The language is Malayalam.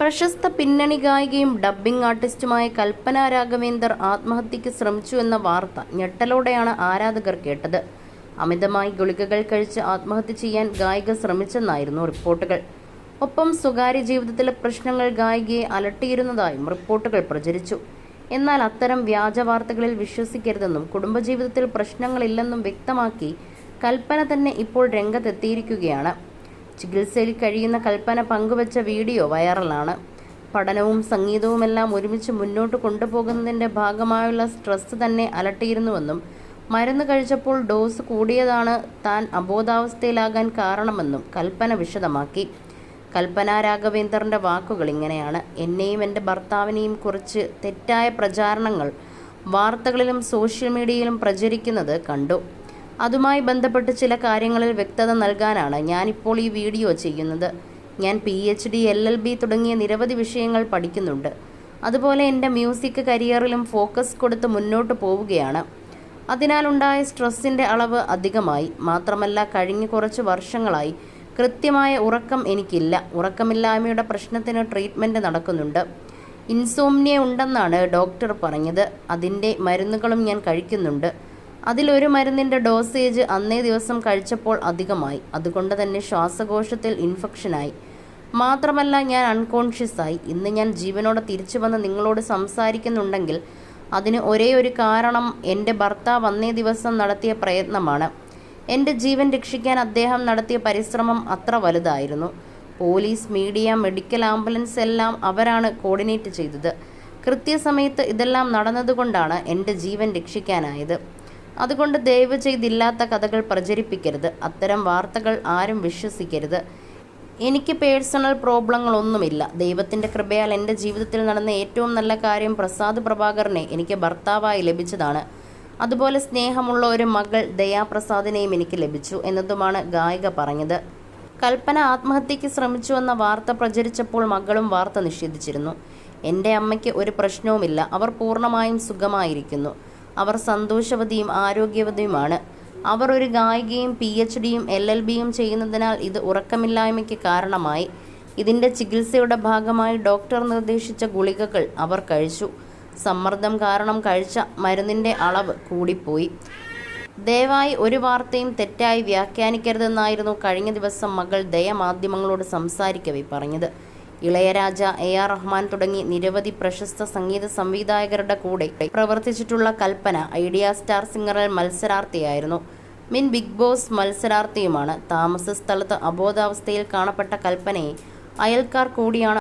പ്രശസ്ത പിന്നണി ഗായികയും ഡബ്ബിംഗ് ആർട്ടിസ്റ്റുമായ കൽപ്പന രാഘവേന്ദർ ആത്മഹത്യക്ക് ശ്രമിച്ചു എന്ന വാർത്ത ഞെട്ടലോടെയാണ് ആരാധകർ കേട്ടത്. അമിതമായി ഗുളികകൾ കഴിച്ച് ആത്മഹത്യ ചെയ്യാൻ ഗായിക ശ്രമിച്ചെന്നായിരുന്നു റിപ്പോർട്ടുകൾ. ഒപ്പം സ്വകാര്യ ജീവിതത്തിലെ പ്രശ്നങ്ങൾ ഗായികയെ അലട്ടിയിരുന്നതായും റിപ്പോർട്ടുകൾ പ്രചരിച്ചു. എന്നാൽ അത്തരം വ്യാജ വാർത്തകളിൽ വിശ്വസിക്കരുതെന്നും കുടുംബജീവിതത്തിൽ പ്രശ്നങ്ങളില്ലെന്നും വ്യക്തമാക്കി കൽപ്പന തന്നെ ഇപ്പോൾ രംഗത്തെത്തിയിരിക്കുകയാണ്. ചികിത്സയിൽ കഴിയുന്ന കൽപ്പന പങ്കുവച്ച വീഡിയോ വൈറലാണ്. പഠനവും സംഗീതവുമെല്ലാം ഒരുമിച്ച് മുന്നോട്ട് കൊണ്ടുപോകുന്നതിന്റെ ഭാഗമായുള്ള സ്ട്രെസ് തന്നെ അലട്ടിയിരുന്നുവെന്നും മരുന്ന് കഴിച്ചപ്പോൾ ഡോസ് കൂടിയതാണ് താൻ അബോധാവസ്ഥയിലാകാൻ കാരണമെന്നും കൽപ്പന വിശദമാക്കി. കൽപ്പന രാഘവേന്ദ്രന്റെ വാക്കുകൾ ഇങ്ങനെയാണ്. എന്നെയും എന്റെ ഭർത്താവിനെയും കുറിച്ച് തെറ്റായ പ്രചാരണങ്ങൾ വാർത്തകളിലും സോഷ്യൽ മീഡിയയിലും പ്രചരിക്കുന്നത് കണ്ടു. അതുമായി ബന്ധപ്പെട്ട് ചില കാര്യങ്ങളിൽ വ്യക്തത നൽകാനാണ് ഞാനിപ്പോൾ ഈ വീഡിയോ ചെയ്യുന്നത്. ഞാൻ P H D L L B തുടങ്ങിയ നിരവധി വിഷയങ്ങൾ പഠിക്കുന്നുണ്ട്. അതുപോലെ എന്റെ മ്യൂസിക് കരിയറിലും ഫോക്കസ് കൊടുത്ത് മുന്നോട്ട് പോവുകയാണ്. അതിനാലുണ്ടായ സ്ട്രെസ്സിന്റെ അളവ് അധികമായി. മാത്രമല്ല കഴിഞ്ഞ കുറച്ച് വർഷങ്ങളായി കൃത്യമായ ഉറക്കം എനിക്കില്ല. ഉറക്കമില്ലായ്മയുടെ പ്രശ്നത്തിന് ട്രീറ്റ്മെന്റ് നടക്കുന്നുണ്ട്. ഇൻസോംനിയ ഉണ്ടെന്നാണ് ഡോക്ടർ പറഞ്ഞത്. അതിന്റെ മരുന്നുകളും ഞാൻ കഴിക്കുന്നുണ്ട്. അതിലൊരു മരുന്നിന്റെ ഡോസേജ് അന്നേ ദിവസം കഴിച്ചപ്പോൾ അധികമായി. അതുകൊണ്ട് തന്നെ ശ്വാസകോശത്തിൽ ഇൻഫെക്ഷനായി. മാത്രമല്ല ഞാൻ അൺകോൺഷ്യസായി ഇന്ന് ഞാൻ ജീവനോടെ തിരിച്ചു വന്ന് നിങ്ങളോട് സംസാരിക്കുന്നുണ്ടെങ്കിൽ അതിന് ഒരേ ഒരു കാരണം എന്റെ ഭർത്താവ് അന്നേ ദിവസം നടത്തിയ പ്രയത്നമാണ്. എന്റെ ജീവൻ രക്ഷിക്കാൻ അദ്ദേഹം നടത്തിയ പരിശ്രമം അത്ര വലുതായിരുന്നു. പോലീസ് മീഡിയ മെഡിക്കൽ ആംബുലൻസ് എല്ലാം അവരാണ് കോർഡിനേറ്റ് ചെയ്തത്. കൃത്യസമയത്ത് ഇതെല്ലാം നടന്നതുകൊണ്ടാണ് എന്റെ ജീവൻ രക്ഷിക്കാനായത്. അതുകൊണ്ട് ദയവ് ചെയ്തില്ലാത്ത കഥകൾ പ്രചരിപ്പിക്കരുത്. അത്തരം വാർത്തകൾ ആരും വിശ്വസിക്കരുത്. എനിക്ക് പേഴ്സണൽ പ്രോബ്ലങ്ങളൊന്നുമില്ല. ദൈവത്തിന്റെ കൃപയാൽ എന്റെ ജീവിതത്തിൽ നടന്ന ഏറ്റവും നല്ല കാര്യം പ്രസാദ് പ്രഭാകറിനെ എനിക്ക് ഭർത്താവായി ലഭിച്ചതാണ്. അതുപോലെ സ്നേഹമുള്ള ഒരു മകൾ ദയാപ്രസാദിനെയും എനിക്ക് ലഭിച്ചു എന്നതുമാണ് ഗായിക പറഞ്ഞത്. കൽപ്പന ആത്മഹത്യയ്ക്ക് ശ്രമിച്ചുവെന്ന വാർത്ത പ്രചരിച്ചപ്പോൾ മകളും വാർത്ത നിഷേധിച്ചിരുന്നു. എന്റെ അമ്മയ്ക്ക് ഒരു പ്രശ്നവുമില്ല. അവർ പൂർണമായും സുഖമായിരിക്കുന്നു. അവർ സന്തോഷവതിയും ആരോഗ്യവതിയുമാണ്. അവർ ഒരു ഗായികയും പി എച്ച് ഡിയും എൽ എൽ ബിയും ചെയ്യുന്നതിനാൽ ഇത് ഉറക്കമില്ലായ്മയ്ക്ക് കാരണമായി. ഇതിന്റെ ചികിത്സയുടെ ഭാഗമായി ഡോക്ടർ നിർദ്ദേശിച്ച ഗുളികകൾ അവർ കഴിച്ചു. സമ്മർദ്ദം കാരണം കഴിച്ച മരുന്നിന്റെ അളവ് കൂടിപ്പോയി. ദയവായി ഒരു വാർത്തയും തെറ്റായി വ്യാഖ്യാനിക്കരുതെന്നായിരുന്നു കഴിഞ്ഞ ദിവസം മകൾ ദയ മാധ്യമങ്ങളോട് സംസാരിക്കവേ പറഞ്ഞത്. ഇളയരാജ എ ആർ റഹ്മാൻ തുടങ്ങി നിരവധി പ്രശസ്ത സംഗീത സംവിധായകരുടെ കൂടെ പ്രവർത്തിച്ചിട്ടുള്ള കൽപ്പന ഐഡിയ സ്റ്റാർ സിംഗറിൽ മത്സരാർത്ഥിയായിരുന്നു. മിൻ ബിഗ് ബോസ് മത്സരാർത്ഥിയുമാണ്. താമസ സ്ഥലത്ത് അബോധാവസ്ഥയിൽ കാണപ്പെട്ട കൽപ്പനയെ അയൽക്കാർ കൂടിയാണ്